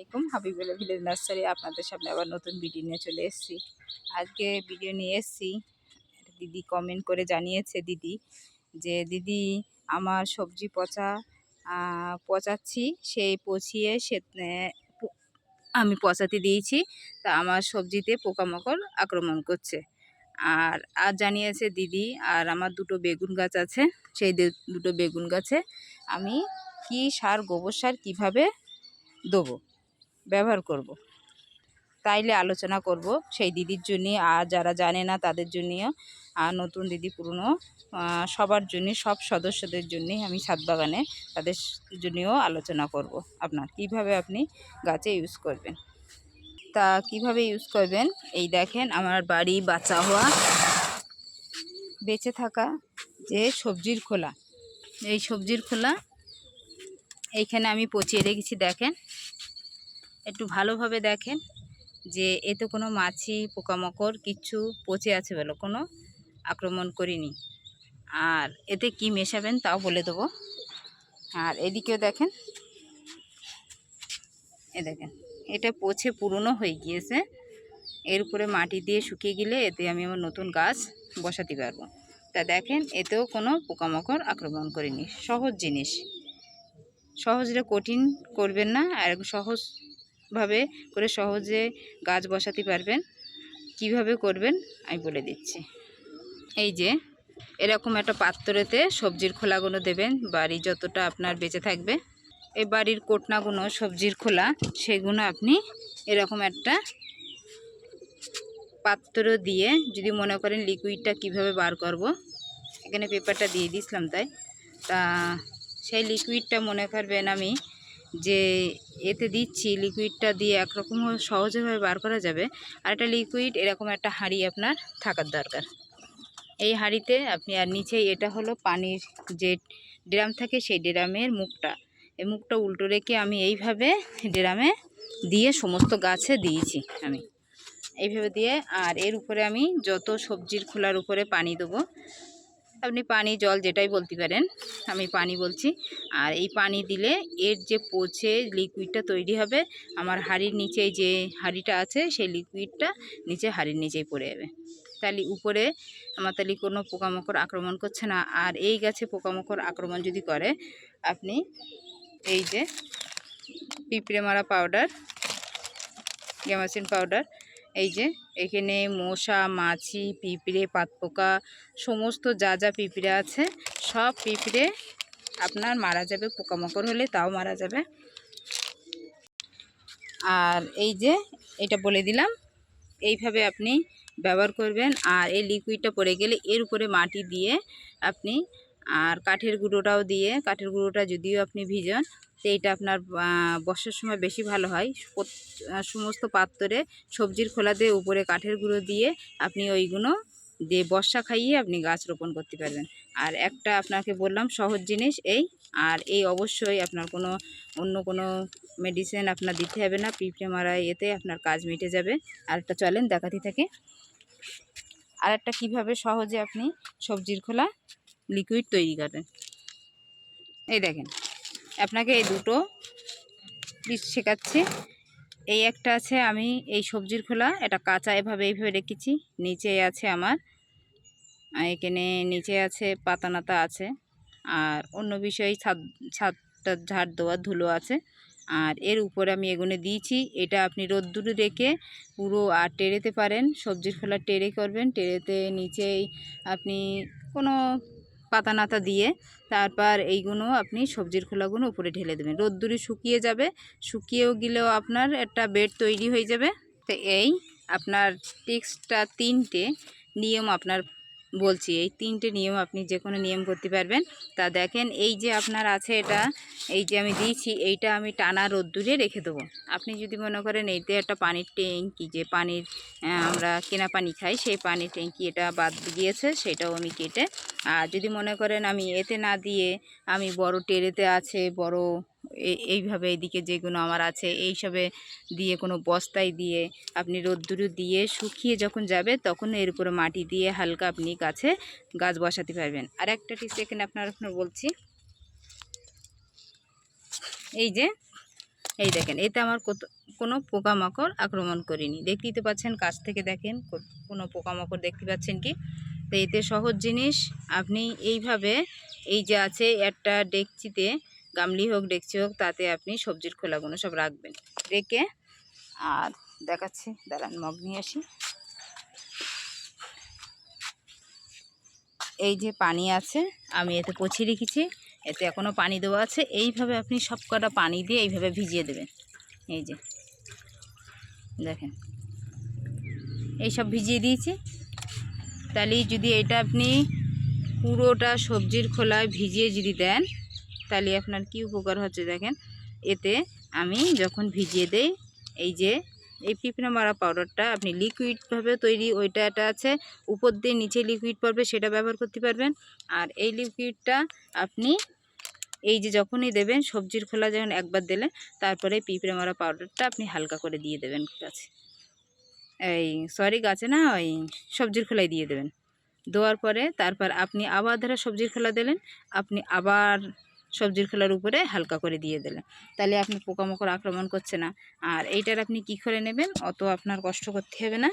আলাইকুম, Habibullah village nursery, আপনাদের সামনে আবার নতুন ভিডিও নিয়ে চলে এসেছি। আজকে ভিডিও নিয়ে এসেছি দিদি কমেন্ট করে জানিয়েছে দিদি যে, দিদি, আমার সবজি পচা পচাচ্ছি সেই পচিয়ে সে আমি পচাতে দিয়েছি, তা আমার সবজিতে পোকামাকড় আক্রমণ করছে। আর আর জানিয়েছে দিদি, আর আমার দুটো বেগুন গাছ আছে, সেই দুটো বেগুন গাছে আমি কি সার, গোবর সার কীভাবে দেবো? ব্যবহার করব। তাইলে আলোচনা করব সেই দিদির জন্য, আর যারা জানে না তাদের জন্যেও আর নতুন দিদি পুরনো সবার জন্য, সব সদস্যদের জন্যই আমি ছাদ বাগানে তাদের জন্যেও আলোচনা করব। আপনার কীভাবে আপনি গাছে ইউজ করবেন? তা কীভাবে ইউজ করবেন? এই দেখেন আমার বাড়ি বাঁচা হওয়া, বেঁচে থাকা যে সবজির খোলা। এই সবজির খোলা, এইখানে আমি পচিয়ে রেখেছি, দেখেন। একটু ভালোভাবে দেখেন যে এতে কোনো মাছি, পোকামাকড় কিচ্ছু পচে আছে বলো কোনো আক্রমণ করিনি। আর এতে কি মেশাবেন তাও বলে দেবো। আর এদিকেও দেখেন, এ দেখেন, এটা পচে পুরনো হয়ে গিয়েছে। এর উপরে মাটি দিয়ে শুকিয়ে গেলে এতে আমি আমার নতুন গাছ বসাতে পারব। তা দেখেন, এতেও কোনো পোকামাকড় আক্রমণ করেনি। সহজ জিনিস। সহজটা কঠিন করবেন না, আর সহজভাবে করে সহজে গাছ বসাতে পারবেন। কীভাবে করবেন আমি বলে দিচ্ছি। এই যে, এরকম একটা পাত্রতে সবজির খোলাগুলো দেবেন, বাড়ি যতটা আপনার বেঁচে থাকবে। এই বাড়ির কোটনাগুলো, সবজির খোলা, সেগুলো আপনি এরকম একটা পাত্র দিয়ে যদি মনে করেন লিকুইডটা কীভাবে বার করব, এখানে পেপারটা দিয়ে দিয়েছিলাম তাই। তা সেই লিকুইডটা মনে করবেন আমি যে এতে দিচ্ছি লিকুইডটা দিয়ে একরকম সহজেভাবে বার করা যাবে। আর একটা লিকুইড এরকম একটা হাঁড়ি আপনার থাকার দরকার। এই হাঁড়িতে আপনি, আর নিচে এটা হলো পানির যে ড্রাম থাকে, সেই ড্রামের মুখটা। এই মুখটা উল্টো রেখে আমি এইভাবে ড্রামে দিয়ে সমস্ত গাছে দিয়েছি আমি। এইভাবে দিয়ে, আর এর উপরে আমি যত সবজির খোলার উপরে পানি দেবো আপনি পানি, জল যেটাই বলতে পারেন, আমি পানি বলছি। আর এই পানি দিলে এর যে পচে লিকুইডটা তৈরি হবে, আমার হাড়ির নিচে যে হাড়িটা আছে, সেই লিকুইডটা নিচে হাড়ির নিচেই পড়ে যাবে। তাহলে উপরে আমার তাহলে কোনো পোকামাকড় আক্রমণ করছে না। আর এই গাছে পোকামাকড় আক্রমণ যদি করে, আপনি এই যে পিঁপড়ে মারা পাউডার গ্যামাসিন পাউডার এই যে, এখানে মশা, মাছি, পিঁপড়ে, পাতপোকা, সমস্ত যা যা পিঁপড়ে আছে, সব পিঁপড়ে আপনার মারা যাবে, পোকামাকড় হলে তাও মারা যাবে। আর এই যে, এটা বলে দিলাম, এইভাবে আপনি ব্যবহার করবেন। আর এই লিকুইডটা পড়ে গেলে এর উপরে মাটি দিয়ে আপনি আর কাঠের গুঁড়োটাও দিয়ে, কাঠের গুঁড়োটা যদিও আপনি ভিজান, তো এইটা আপনার বর্ষার সময় বেশি ভালো হয়। সমস্ত পাত্রে সবজির খোলা দিয়ে উপরে কাঠের গুঁড়ো দিয়ে আপনি ওইগুলো দিয়ে বর্ষা খাইয়ে আপনি গাছ রোপণ করতে পারবেন। আর একটা আপনাকে বললাম সহজ জিনিস এই, আর এই অবশ্যই আপনার কোনো অন্য কোনো মেডিসিন আপনার দিতে হবে না, পিঁপড়ে মারা এতে আপনার কাজ মিটে যাবে। আর একটা চলেন দেখাতে থাকে। আর একটা কীভাবে সহজে আপনি সবজির খোলা লিকুইড তৈরি করেন এই দেখেন, আপনাকে এই দুটো প্লিজ শেখাচ্ছি। এই একটা আছে আমি এই সবজির খোলা, এটা কাঁচা, এভাবে এইভাবে রেখেছি। নিচে আছে আমার এখানে নিচে আছে পাতা নাতা আছে, আর অন্য বিষয়ে ছাদ, ছাদটা ঝাড় দেওয়া ধুলো আছে। আর এর উপরে আমি এগুনে দিয়েছি, এটা আপনি রোদ্দুরে রেখে পুরো আর টেরেতে পারেন, সবজির খোলা টেরে করবেন, টেরেতে নিচেই আপনি কোনো পাতা নাতা দিয়ে তারপর এইগুলো আপনি সবজির খোলাগুলো উপরে ঢেলে দেবেন। রোদ্দুরি শুকিয়ে যাবে, শুকিয়েও গেলেও আপনার একটা বেড তৈরি হয়ে যাবে। তো এই আপনার টিক্সটা তিনটে নিয়ম আপনার বলছি, এই তিনটে নিয়ম আপনি যে কোনো নিয়ম করতে পারবেন। তা দেখেন, এই যে আপনার আছে এটা, এই যে আমি দিয়েছি, এইটা আমি টানা রোদ্দুরে রেখে দেবো। আপনি যদি মনে করেন এইতে একটা পানির ট্যাঙ্কি, যে পানির আমরা কেনা পানি খাই, সেই পানির ট্যাঙ্কি এটা বাদ গিয়েছে, সেটাও আমি কেটে, আর যদি মনে করেন আমি এতে না দিয়ে আমি বড় টেরেতে আছে, বড় এইভাবে এইদিকে যেগুলো আমার আছে, এইসবে দিয়ে কোনো বস্তায় দিয়ে আপনি রোদ্দুরে দিয়ে শুকিয়ে যখন যাবে, তখন এর উপরে মাটি দিয়ে হালকা আপনি গাছে গাছ বসাতে পারবেন। আর একটা টিপস এখানে আপনার আপনার বলছি। এই যে, এই দেখেন, এতে আমার কত, কোনো পোকামাকড় আক্রমণ করিনি। দেখতেই তো পাচ্ছেন, কাছ থেকে দেখেন কোনো পোকামাকড় দেখতে পাচ্ছেন কি? তো এতে সহজ জিনিস, আপনি এইভাবে এই যে আছে একটা ডেকচিতে গামলি হোক, ডেকচি হোক, তাতে আপনি সবজির খোলাগুলো সব রাখবেন। রেখে আর দেখাচ্ছি, দাঁড়ান, মগ নিয়ে আসি। এই যে পানি আছে, আমি এতে পচিয়ে রেখেছি, এতে এখনও পানি দেওয়া আছে। এইভাবে আপনি সব কটা পানি দিয়ে এইভাবে ভিজিয়ে দেবেন। এই যে, দেখেন। এইসব ভিজিয়ে দিয়েছি। তাহলে যদি এটা আপনি পুরোটা সবজির খোলায় ভিজিয়ে যদি দেন তাহলে আপনার কি উপকার হচ্ছে দেখেন? এতে আমি যখন ভিজিয়ে দেই, এই যে, এই পিঁপড়ে মারা পাউডারটা আপনি লিকুইডভাবে তৈরি ওইটা একটা আছে, উপর দিয়ে নিচে লিকুইড পড়বে, সেটা ব্যবহার করতে পারবেন। আর এই লিকুইডটা আপনি এই যে যখনই দেবেন, সবজির খোলা যখন একবার দিলে, তারপরে পিঁপড়ে মারা পাউডারটা আপনি হালকা করে দিয়ে দেবেন গাছে। এই সরি গাছে না, ওই সবজির খোলাই দিয়ে দেবেন। দেওয়ার পরে তারপর আপনি আবার ধরো সবজির খোলা দিলেন, আপনি আবার সবজির খোলার উপরে হালকা করে দিয়ে দিলেন। তাহলে আপনি পোকামাকড় আক্রমণ করছে না। আর এইটার আপনি কি করে নেবেন? অত আপনার কষ্ট করতে হবে না।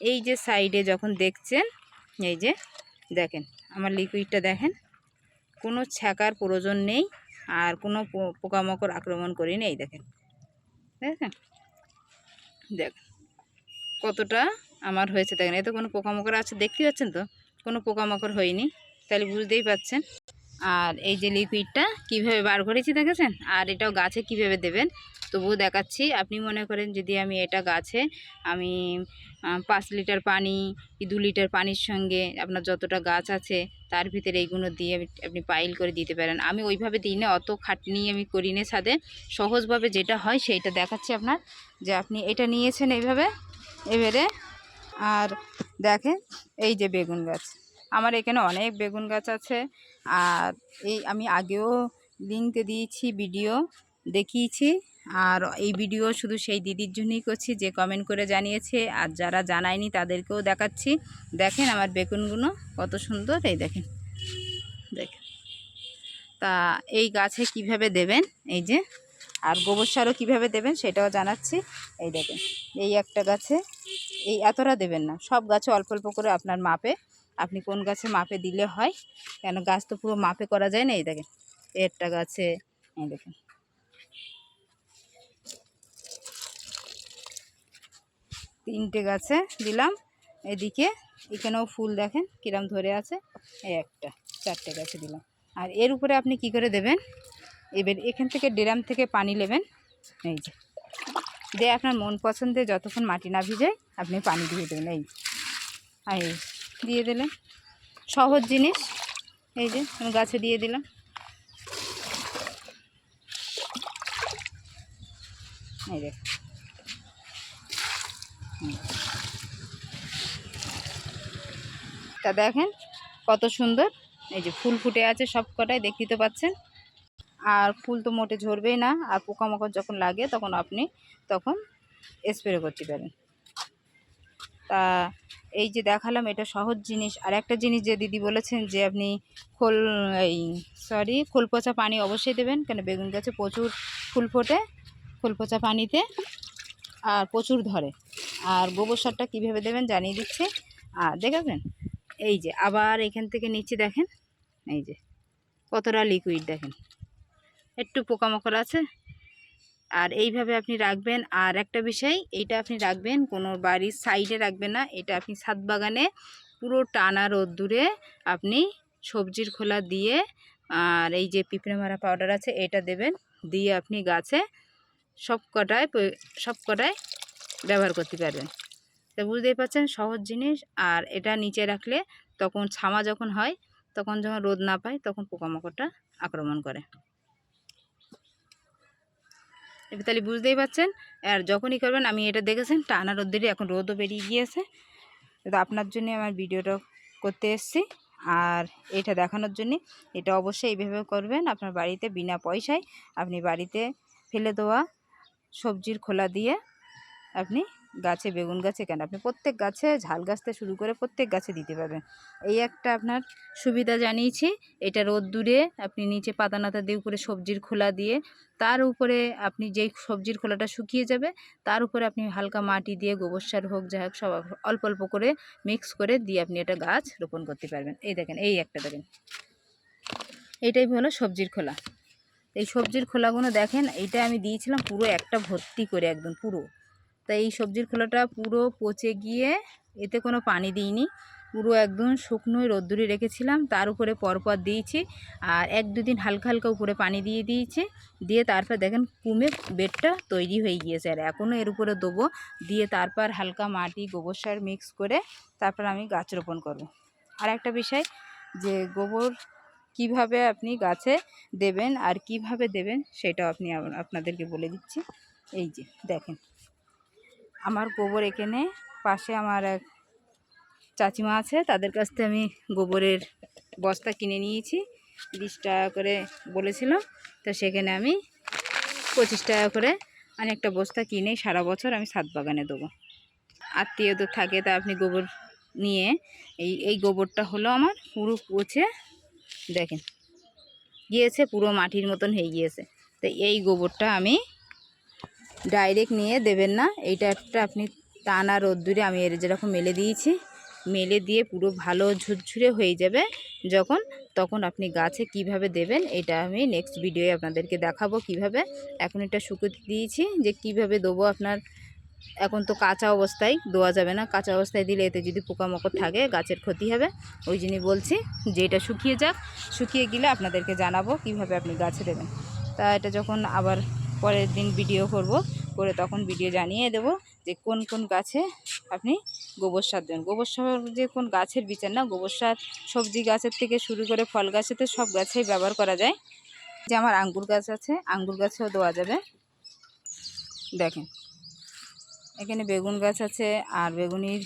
এই যে সাইডে যখন দেখছেন, এই যে দেখেন, আমার লিকুইডটা দেখেন, কোনো ছ্যাঁকার প্রয়োজন নেই আর কোনো পোকামাকড় আক্রমণ করিনি এই দেখেন। দেখেন? দেখ কতটা আমার হয়েছে। দেখেন, এতে কোনো পোকামাকড় আছে? দেখতে পাচ্ছেন তো? কোনো পোকামাকড় হয়নি। তাহলে বুঝতেই পাচ্ছেন আর এই যে লিকুইডটা কীভাবে বার করেছি দেখেছেন? আর এটাও গাছে কীভাবে দেবেন? তবুও দেখাচ্ছি। আপনি মনে করেন যদি আমি এটা গাছে আমি পাঁচ লিটার পানি কি দু লিটার পানির সঙ্গে আপনার যতটা গাছ আছে তার ভিতরে এইগুলো দিয়ে আপনি পাইল করে দিতে পারেন। আমি ওইভাবে দিই না, অত খাটনি আমি করি না সাথে সহজভাবে যেটা হয় সেইটা দেখাচ্ছি আপনার। যে আপনি এটা নিয়েছেন এইভাবে, এবারে আর দেখেন এই যে বেগুন গাছ। আমার এখানে অনেক বেগুন গাছ আছে। আর এই আমি আগেও লিঙ্কে দিয়েছি ভিডিও দেখিয়েছি। আর এই ভিডিও শুধু সেই দিদির জন্যই করছি, যে কমেন্ট করে জানিয়েছে। আর যারা জানায়নি তাদেরকেও দেখাচ্ছি। দেখেন আমার বেগুনগুলো কত সুন্দর, এই দেখেন। দেখেন। তা এই গাছে কীভাবে দেবেন? এই যে, আর গোবর সারও কীভাবে দেবেন সেটাও জানাচ্ছি। এই দেখেন, এই একটা গাছে, এই এতটা দেবেন না। সব গাছে অল্প অল্প করে আপনার মাপে আপনি কোন গাছে মাপে দিলে হয়? কেন গাছ তো পুরো মাপে করা যায় না? এই দেখেন, একটা গাছে, এই দেখেন। তিনটে গাছে দিলাম, এদিকে এখানেও ফুল দেখেন কিরম ধরে আছে, এই একটা, চারটে গাছে দিলাম। আর এর উপরে আপনি কি করে দেবেন? এবার এখান থেকে ড্রাম থেকে পানি নেবেন, এই যে। দিয়ে আপনার মন পছন্দে যতক্ষণ মাটি না ভিজে আপনি পানি দিয়ে দেবেন, এই। আর এই দিয়ে দিলেন সহজ জিনিস। এই যে গাছে দিয়ে দিলাম। এই তা দেখেন কত সুন্দর। এই যে ফুল ফুটে আছে সব কটাই দেখতে তো পাচ্ছেন। আর ফুল তো মোটে ঝরবেই না, আর পোকামাকড় যখন লাগে তখন আপনি তখন স্প্রে করতে পারেন। তা এই যে দেখালাম, এটা সহজ জিনিস। আর একটা জিনিস যে দিদি বলেছেন যে আপনি খোল, এই সরি খোল পচা পানি অবশ্যই দেবেন, কেন বেগুন গাছে প্রচুর ফুল ফোটে খোল পচা পানিতে আর প্রচুর ধরে। আর গোবর সারটা কীভাবে দেবেন জানিয়ে দিচ্ছে। আর দেখাবেন এই যে, আবার এখান থেকে নিচে দেখেন, এই যে, কতটা লিকুইড দেখেন। একটু পোকামাকড় আছে। আর এইভাবে আপনি রাখবেন। আর একটা বিষয়, এইটা আপনি রাখবেন, কোনো বাড়ির সাইডে রাখবেন না। এটা আপনি ছাদ বাগানে পুরো টানা রোদ্দুরে আপনি সবজির খোলা দিয়ে আর এই যে পিঁপড়ে মারা পাউডার আছে, এটা দেবেন। দিয়ে আপনি গাছে সব কটায় সব কটায় ব্যবহার করতে পারবেন। তো বুঝতেই পারছেন, সহজ জিনিস। আর এটা নিচে রাখলে তখন ছামা যখন হয়, তখন যখন রোদ না পায়, তখন পোকামাকড়টা আক্রমণ করে। এবার তাহলে বুঝতেই পারছেন। আর যখনই করবেন, আমি এটা দেখেছেন, টানা রোদ্দুরি এখন রোদও বেরিয়ে গিয়েছে। তো আপনার জন্য আমার ভিডিওটা করতে এসেছি। আর এটা দেখানোর জন্যে এটা অবশ্যই এইভাবে করবেন। আপনার বাড়িতে বিনা পয়সায় আপনি বাড়িতে ফেলে দেওয়া সবজির খোলা দিয়ে আপনি গাছে বেগুন গাছে কেন? আপনি প্রত্যেক গাছে ঝাল গাছ থেকে শুরু করে প্রত্যেক গাছে দিতে পারবেন। এই একটা আপনার সুবিধা জানিয়েছি, এটা রোদ্দুরে আপনি নিচে পাতা নাতা দিয়ে উপরে সবজির খোলা দিয়ে, তার উপরে আপনি যেই সবজির খোলাটা শুকিয়ে যাবে, তার উপরে আপনি হালকা মাটি দিয়ে, গোবর সার হোক, যা হোক, সব অল্প অল্প করে মিক্স করে দিয়ে আপনি এটা গাছ রোপণ করতে পারবেন। এই দেখেন, এই একটা দেখেন। এইটাই হলো সবজির খোলা। এই সবজির খোলাগুলো দেখেন, এইটা আমি দিয়েছিলাম পুরো একটা ভর্তি করে একদম পুরো। তাই এই সবজির খোলাটা পুরো পচে গিয়ে এতে কোনো পানি দিইনি। পুরো একদম শুকনোই রোদ্দুরে রেখেছিলাম। তার উপরে পরপর দিয়েছি আর এক দুদিন হালকা হালকা উপরে পানি দিয়ে দিয়েছি। দিয়ে তারপর দেখেন কুমে বেডটা তৈরি হয়ে গিয়েছে আর এখনও এর উপরে দেবো। দিয়ে তারপর হালকা মাটি, গোবর সার মিক্স করে তারপর আমি গাছ রোপণ করব। আর একটা বিষয় যে গোবর কীভাবে আপনি গাছে দেবেন আর কীভাবে দেবেন সেটাও আপনি আপনাদেরকে বলে দিচ্ছি। এই যে দেখেন। আমার গোবর এখানে, পাশে আমার এক চাচিমা আছে, তাদের কাছ থেকে আমি গোবরের বস্তা কিনে নিয়েছি, বিশ টাকা করে বলেছিলাম তো সেখানে আমি পঁচিশ টাকা করে অনেকটা বস্তা কিনে সারা বছর আমি সাত বাগানে দেবো। আত্মীয় তো থাকে, তা আপনি গোবর নিয়ে, এই এই গোবরটা হলো আমার পুরো পচে, দেখেন, গিয়েছে, পুরো মাটির মতন হয়ে গিয়েছে। তো এই গোবরটা আমি ডাইরেক্ট নিয়ে দেবেন না। এইটা একটা আপনি টানা রোদ্দুরে আমি এর যেরকম মেলে দিয়েছি, মেলে দিয়ে পুরো ভালো ঝুরঝুরে হয়ে যাবে যখন, তখন আপনি গাছে কীভাবে দেবেন এটা আমি নেক্সট ভিডিওয়ে আপনাদেরকে দেখাবো কীভাবে। এখন এটা শুকোতে দিয়েছি যে কীভাবে দেবো আপনার, এখন তো কাঁচা অবস্থায় দেওয়া যাবে না। কাঁচা অবস্থায় দিলে এতে যদি পোকামাকড় থাকে গাছের ক্ষতি হবে। ওই জন্যই বলছি যে এটা শুকিয়ে যাক। শুকিয়ে গেলে আপনাদেরকে জানাব কীভাবে আপনি গাছে দেবেন। তা এটা যখন আবার পরের দিন ভিডিও করব, করে তখন ভিডিও জানিয়ে দেব যে কোন কোন গাছে আপনি গোবর সার দেবেন গোবর সার যে কোন গাছের বিচার না, গোবর সার সবজি গাছের থেকে শুরু করে ফল গাছেতে সব গাছেই ব্যবহার করা যায়। যে আমার আঙ্গুর গাছ আছে, আঙ্গুর গাছেও দেওয়া যাবে। দেখেন, এখানে বেগুন গাছ আছে, আর বেগুনির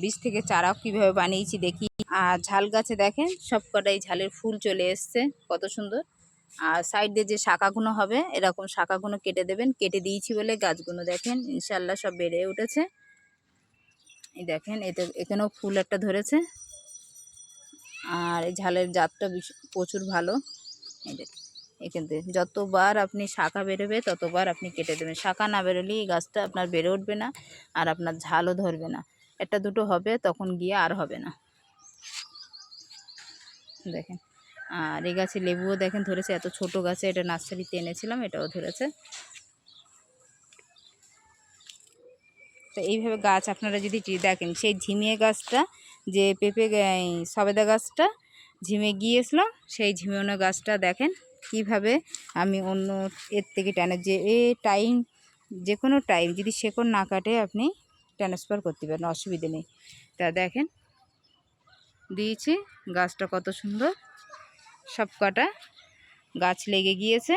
বীজ থেকে চারাও কীভাবে বানিয়েছি দেখি। আর ঝাল গাছে দেখেন সব কটাই ঝালের ফুল চলে এসছে, কত সুন্দর। আর সাইডে যে শাখাগুলো হবে, এরকম শাখাগুলো কেটে দেবেন। কেটে দিয়েছি বলে গাছগুলো দেখেন ইনশাল্লাহ সব বেড়ে উঠেছে। এই দেখেন, এতে এখানেও ফুল একটা ধরেছে। আর এই ঝালের জাতটা প্রচুর ভালো। এই দেখেন এখান থেকে যতবার আপনি শাখা বেরোবে, ততবার আপনি কেটে দেবেন। শাখা না বেরোলে এই গাছটা আপনার বেড়ে উঠবে না, আর আপনার ঝালও ধরবে না। একটা দুটো হবে, তখন গিয়ে আর হবে না। দেখেন আর এই গাছে লেবুও দেখেন ধরেছে, এত ছোট গাছে এটা নার্সারিতে এনেছিলাম, এটাও ধরেছে। তো এইভাবে গাছ আপনারা যদি দেখেন, সেই ঝিমিয়ে গাছটা, যে পেঁপে সবেদা গাছটা ঝিমে গিয়েছিল, সেই ঝিমানো গাছটা দেখেন কীভাবে আমি অন্য এর থেকে টেনে যে এ টাইম, যে কোনো টাইম যদি শেকড় না কাটে আপনি ট্রান্সফার করতে পারেন, অসুবিধে নেই। তা দেখেন, দিয়েছি, গাছটা কত সুন্দর। সব কটা গাছ লেগে গিয়েছে।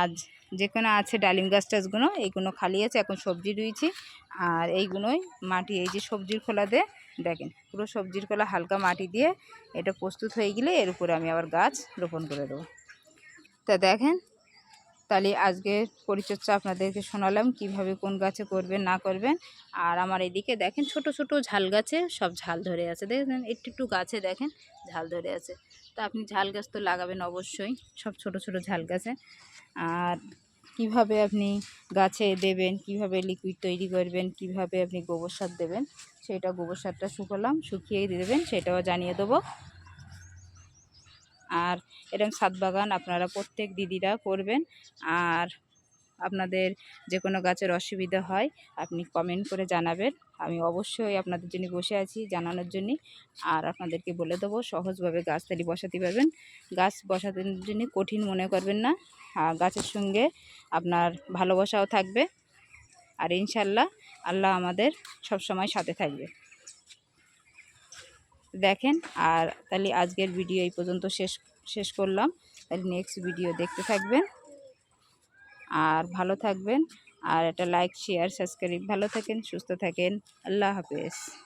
আজ যেখানে আছে ডালিম গাছ টাছগুলো এইগুলো খালি আছে, এখন সবজি রুইছি। আর এইগুলোই মাটি, এই যে সবজির খোলা দিয়ে দেখেন, পুরো সবজির খোলা হালকা মাটি দিয়ে এটা প্রস্তুত হয়ে গেলে এর উপরে আমি আবার গাছ রোপণ করে দেবো। তা দেখেন, তাহলে আজকে পরিচর্যা আপনাদেরকে শোনালাম, কীভাবে কোন গাছে করবেন, না করবেন। আর আমার এদিকে দেখেন, ছোট ছোট ঝাল গাছে সব ঝাল ধরে আছে। দেখেন, একটু একটু গাছে দেখেন, ঝাল ধরে আছে। তা আপনি ঝাল গাছ তো লাগাবেন অবশ্যই, সব ছোট ছোট ঝাল গাছে। আর কীভাবে আপনি গাছে দেবেন, কীভাবে লিকুইড তৈরি করবেন, কীভাবে আপনি গোবর সার দেবেন, সেটা গোবর সারটা শুকোলাম, শুকিয়ে দেবেন, সেটাও জানিয়ে দেবো। আর এরকম ছাদ বাগান আপনারা প্রত্যেক দিদিরা করবেন। আর আপনাদের যে কোনো গাছের অসুবিধা হয়, আপনি কমেন্ট করে জানাবেন। আমি অবশ্যই আপনাদের জন্য বসে আছি জানানোর জন্য। আর আপনাদেরকে বলে দেবো, সহজভাবে গাছ তালি বসাতে পারবেন। গাছ বসানোর জন্য কঠিন মনে করবেন না। আর গাছের সঙ্গে আপনার ভালোবাসাও থাকবে। আর ইনশাল্লাহ আল্লাহ আমাদের সব সময় সাথে থাকবে। দেখেন, আর তাহলে আজকের ভিডিও এই পর্যন্ত শেষ শেষ করলাম। তাহলে নেক্সট ভিডিও দেখতে থাকবেন। আর ভালো থাকবেন। আর একটা লাইক শেয়ার সাবস্ক্রাইব ভালো থাকেন সুস্থ থাকেন। আল্লাহ হাফেজ।